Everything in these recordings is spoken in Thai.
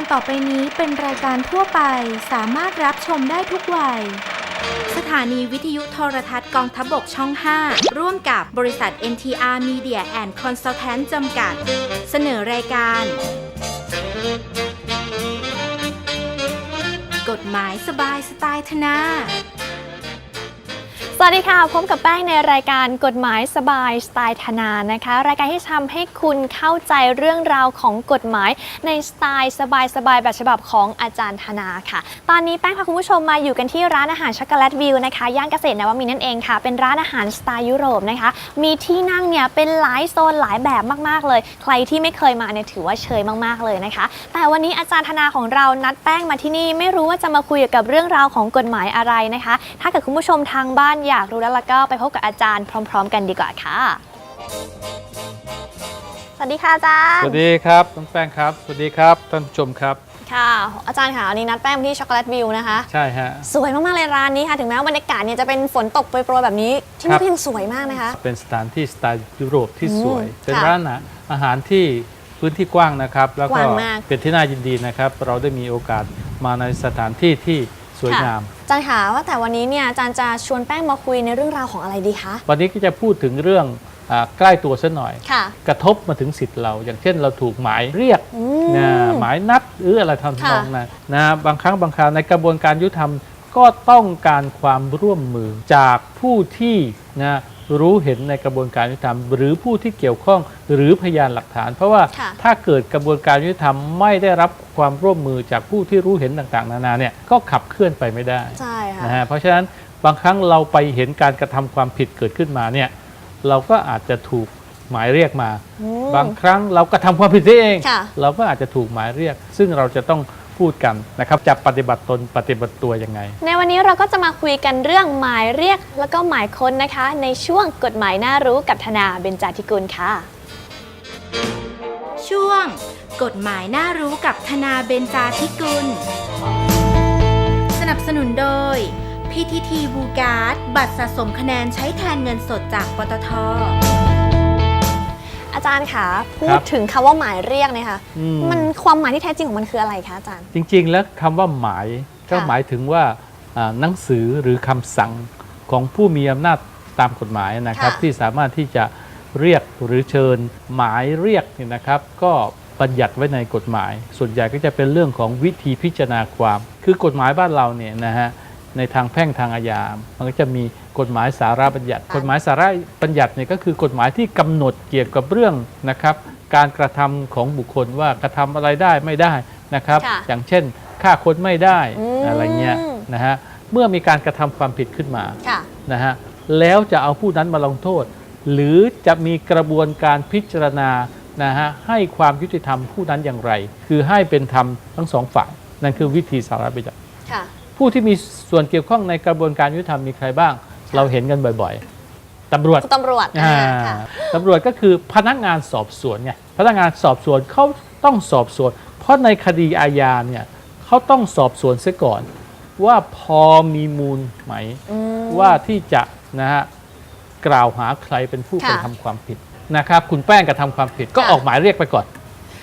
การต่อไปนี้เป็นรายการทั่วไปสามารถรับชมได้ทุกวัย สถานีวิทยุโทรทัศน์กองทัพบกช่อง 5 ร่วมกับบริษัท NTR Media and Consultant จำกัด เสนอรายการ กฎหมายสบายสไตล์ธนา สวัสดีค่ะ พบกับแป้งในรายการกฎหมายสบายสไตล์ธนานะคะ รายการที่ทำให้คุณเข้าใจเรื่องราวของกฎหมายในสไตล์สบายๆแบบฉบับของอาจารย์ธนาค่ะ ตอนนี้แป้งพาคุณผู้ชมมาอยู่กันที่ร้านอาหารช็อกโกแลตวิวนะคะย่านเกษตรนวมินทร์นั่นเองค่ะ เป็นร้านอาหารสไตล์ยุโรปนะคะ มีที่นั่งเนี่ยเป็นหลายโซนหลายแบบมากๆเลย ใครที่ไม่เคยมาเนี่ยถือว่าเชยมากๆเลยนะคะ แต่วันนี้อาจารย์ธนาของเรานัดแป้งมาที่นี่ไม่รู้ว่าจะมาคุยกับเรื่องราวของกฎหมายอะไรนะคะ ถ้าเกิดคุณผู้ชมทางบ้านอยากรู้แล้วล่ะก็ไปพบกับอาจารย์พร้อม ๆ กันดีกว่าค่ะ สวัสดีค่ะอาจารย์ สวัสดีครับน้องแป้งครับ สวัสดีครับท่านผู้ชมครับ ค่ะ อาจารย์ค่ะวันนี้นัดแป้งมาที่ช็อกโกแลตวิวนะคะ ใช่ฮะ สวยมากๆเลยร้านนี้ค่ะ ถึงแม้ว่าบรรยากาศเนี่ยจะเป็นฝนตกโปรยๆแบบนี้ ที่ครันี่บก็ยังสวยมากนะคะ เป็นสถานที่สไตล์ยุโรปที่สวย อืมเป็นค่ะร้านอาหารที่พื้นที่กว้างนะครับ แล้วกก็ว้างมาก เป็นที่น่ายินดีนะครับ เราได้มีโอกาสมาในสถานที่ที่ สวยค่ะงามอาจารย์ค่ะว่าแต่วันนี้เนี่ยอาจารย์จะชวนแป้งมาคุยในเรื่องราวของอะไรดีคะ วันนี้ก็จะพูดถึงเรื่องอาใกล้ตัวซะหน่อยค่ะกระทบมาถึงสิทธิ์เรา อย่างเช่นเราถูกหมายเรียกอืมนะหมายนัดหรืออะไรทำนค่ะองนั้นนะบางครั้งบางคราวในกระบวนการยุติธรรมก็ต้องการความร่วมมือจากผู้ที่นะ รู้เห็นในกระบวนการยุติธรรม หรือผู้ที่เกี่ยวข้องหรือพยานหลักฐาน เพราะว่าค่ะถ้าเกิดกระบวนการยุติธรรมไม่ได้รับความร่วมมือจากผู้ที่รู้เห็นต่างๆ นานาเนี่ยก็ขับเคลื่อนไปไม่ได้ใช่ค่ะ นะฮะเพราะฉะนั้นบางครั้งเราไปเห็นการกระทำความผิดเกิดขึ้นมาเนี่ยเราก็อาจจะถูกหมายเรียกมาอืมบางครั้งเรากระทำความผิดเอง ค่ะ เราก็อาจจะถูกหมายเรียก ซึ่งเราจะต้อง พูดกันนะครับจะปฏิบัติตนปฏิบัติตัวยังไง ในวันนี้เราก็จะมาคุยกันเรื่องหมายเรียกแล้วก็หมายค้นนะคะ ในช่วงกฎหมายน่ารู้กับธนาเบญจาธิกุลค่ะ ช่วง กฎหมายน่ารู้กับธนาเบญจาธิกุล สนับสนุนโดย PTT b u g a r d บัตรสะสมคะแนนใช้แทนเงินสดจากปตท อาจารย์ค่ะพูครัดบถึงคำว่าหมายเรียกเนี่ยค่ะอืมมันความหมายที่แท้จริงของมันคืออะไรคะอาจารย์ จริง ๆ แล้วคำว่าหมายก็ค่ะหมายถึงว่าอ่าหนังสือหรือคำสั่งของผู้มีอำนาจตามกฎหมายนะครับค่ะที่สามารถที่จะเรียกหรือเชิญหมายเรียกเนี่ยนะครับ ก็บัญญัติไว้ในกฎหมาย ส่วนใหญ่ก็จะเป็นเรื่องของวิธีพิจารณาความ คือกฎหมายบ้านเราเนี่ยนะฮะในทางแพ่งทางอาญามันก็จะมี กฎหมายสาระบัญญัติ กฎหมายสาระบัญญัติเนี่ยก็คือกฎหมายที่กำหนดเกี่ยวกับเรื่องนะครับ การกระทำของบุคคลว่ากระทำอะไรได้ไม่ได้นะครับค่ะอย่างเช่นฆ่าคนไม่ได้อืมอะไรเงี้ยนะฮะเมื่อมีการกระทำความผิดขึ้นมาค่ะนะฮะแล้วจะเอาผู้นั้นมาลงโทษ หรือจะมีกระบวนการพิจารณานะฮะให้ความยุติธรรมผู้นั้นอย่างไร คือให้เป็นธรรมทั้งสองฝ่ายนั่นคือวิธีสาระบัญญัติค่ะผู้ที่มีส่วนเกี่ยวข้องในกระบวนการยุติธรรมมีใครบ้าง เราเห็นกันบ่อยๆตำรวจคุณตำรวจอ่าอ่าค่ะตำรวจก็คือพนักงานสอบสวนไงพนักงานสอบสวนเขาต้องสอบสวน เพราะในคดีอาญาเนี่ยเขาต้องสอบสวนเสียก่อน ว่าพอมีมูลไหม อืม ว่าที่จะนะฮะกล่าวหาใครเป็นผู้กค่ะระทำความผิดนะครับ คุณแป้งกระทำความผิดก็ค่ะ ออกหมายเรียกไปก่อน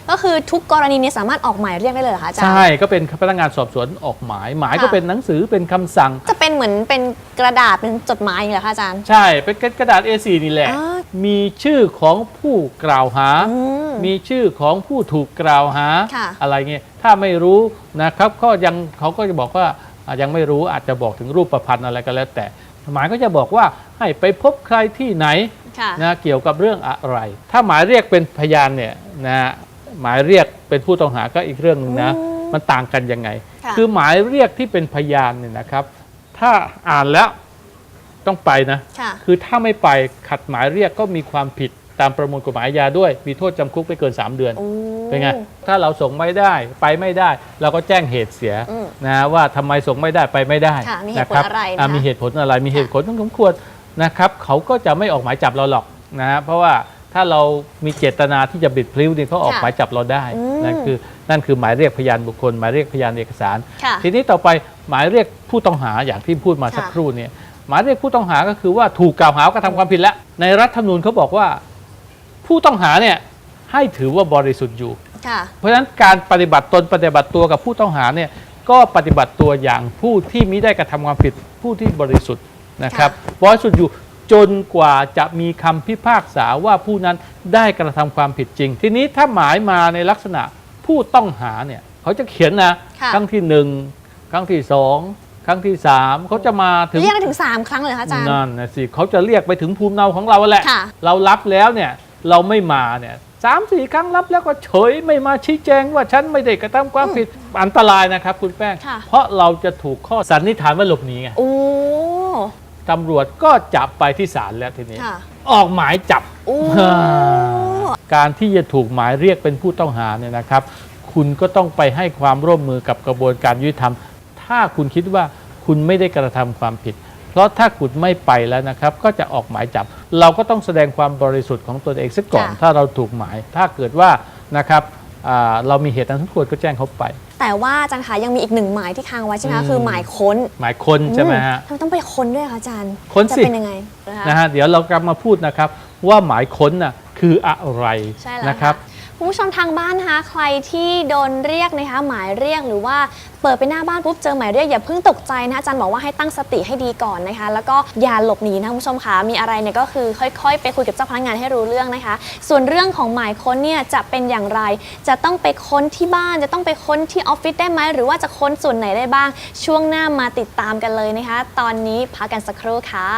ก็คือทุกกรณีเนี้สามารถออกหมายเรียกได้เลยเหรอคะอาจารย์ ใช่ก็เป็นพนักงานสอบสวนออกหมาย หมายค่ะก็เป็นหนังสือเป็นคำสั่ง จะเป็นเหมือนเป็นกระดาษเป็นจดหมายอย่างนี้เหรอคะอาจารย์ ใช่ เป็นกระดาษ A4 นี่แหละ อ่ามีชื่อของผู้กล่าวหาอืมมีชื่อของผู้ถูกกล่าวหา ค่ะอะไรเงี้ย ถ้าไม่รู้นะครับก็ยังเขาก็จะบอกว่าอะยังไม่รู้อาจจะบอกถึงรูปประพันธ์อะไรก็แล้ว แต่หมายก็จะบอกว่าให้ไปพบใครที่ไหนค่ะ นะเกี่ยวกับเรื่องอะไร ถ้าหมายเรียกเป็นพยานเนี่ยนะ หมายเรียกเป็นผู้ต้องหาก็อีกเรื่องหนึงนะอืมมันต่างกันยังไง ค่ะ คือหมายเรียกที่เป็นพยานเนี่ยนะครับ ถ้าอ่านแล้วต้องไปนะ ค่ะ คือถ้าไม่ไปขัดหมายเรียกก็มีความผิดตามประมวลกฎหมายอาญาด้วย มีโทษจำคุกไม่เกิน 3 เดือน โอ้ เป็นไง ถ้าเราส่งไม่ได้ไปไม่ได้ เราก็แจ้งเหตุเสียอืมนะว่าทำไมส่งไม่ได้ไปไม่ได้ค่ะมีเหตุผลนคบอะไรนะคะ อ่มีเหตุผลอะไรมีเหตุผลต้องสมควรนะครับ เขาก็จะไม่ออกหมายจับเราหรอกนะฮะเพราะว่า ถ้าเรามีเจตนาที่จะบิดพลิ้วเนี่ยเขาออกค่ะหมายจับเราได้อืมนั่นคือนั่นคือหมายเรียกพยานบุคคล หมายเรียกพยานเอกสารค่ะทีนี้ต่อไปหมายเรียกผู้ต้องหาอย่างที่พูดมาค่ะสักครู่เนี่ยหมายเรียกผู้ต้องหาก็คือว่าถูกกล่าวหาว่ากระทำความผิดแล้วในรัฐธรรมนูญเขาบอกว่า ผู้ต้องหาเนี่ยให้ถือว่าบริสุทธิ์อยู่ค่ะเพราะฉะนั้นการปฏิบัติตนปฏิบัติตัวกับผู้ต้องหาเนี่ยก็ปฏิบัติตัวอย่างผู้ที่มิได้กระทำความผิดผู้ที่บริสุทธิ์นะครับบริสุทธิ์อยู่ จนกว่าจะมีคำพิพากษาว่าผู้นั้นได้กระทำความผิดจริง ทีนี้ถ้าหมายมาในลักษณะผู้ต้องหาเนี่ยเขาจะเขียนนะค่ะครั้งที่หนึ่งครั้งที่สองครั้งที่สามเขาจะมาถึงเรียกกันถึง3ครั้งเลยเหรอคะอาจารย์นั่นนะสิเขาจะเรียกไปถึงภูมิเนาของเราแหละค่ะเรารับแล้วเนี่ยเราไม่มาเนี่ยสามสี่ครั้งรับแล้วก็เฉยไม่มาชี้แจงว่าฉันไม่ได้กระทำความผิดอันตรายนะครับ คุณแป้งค่ะเพราะเราจะถูกข้อสันนิษฐานว่าหลบหนีไงโอ้ ตำรวจก็จับไปที่ศาลแล้วทีนี้ ค่ะออกหมายจับ โอ้ การที่จะถูกหมายเรียกเป็นผู้ต้องหาเนี่ยนะครับ คุณก็ต้องไปให้ความร่วมมือกับกระบวนการยุติธรรม ถ้าคุณคิดว่าคุณไม่ได้กระทำความผิด เพราะถ้าคุณไม่ไปแล้วนะครับ ก็จะออกหมายจับ เราก็ต้องแสดงความบริสุทธิ์ของตนเองซะก่อน ค่ะ ถ้าเราถูกหมาย ถ้าเกิดว่านะครับอ่าเรามีเหตุอันสมควรก็แจ้งเขาไป แต่ว่าอาจารย์คะยังมีอีกหนึ่งหมายที่ค้างไว้ใช่ไหมอืคะมคือหมายค้นหมายค้นใช่ไหมฮะทำไมต้องไปค้นด้วยคะอาจารย์ค้นสิจะเป็นยังไงนะคะนะฮะเดี๋ยวเรากลับมาพูดนะครับว่าหมายค้นน่ะคืออะไรใช่แล้วนะครับ คุณผู้ชมทางบ้านนะคะใครที่โดนเรียกนะคะหมายเรียกหรือว่าเปิดไปหน้าบ้านปุ๊บเจอหมายเรียกอย่าเพิ่งตกใจนะอาจารย์บอกว่าให้ตั้งสติให้ดีก่อนนะคะ แล้วก็อย่าหลบหนีนะคุณผู้ชมคะมีอะไรเนี่ยก็คือค่อยๆ ไปคุยกับเจ้าพนักงานให้รู้เรื่องนะคะ ส่วนเรื่องของหมายค้นเนี่ยจะเป็นอย่างไร จะต้องไปค้นที่บ้านจะต้องไปค้นที่ออฟฟิศได้ไหมหรือว่าจะค้นส่วนไหนได้บ้าง ช่วงหน้ามาติดตามกันเลยนะคะ ตอนนี้พักกันสักครู่ค่ะ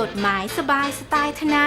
กฎหมายสบายสไตล์ธนา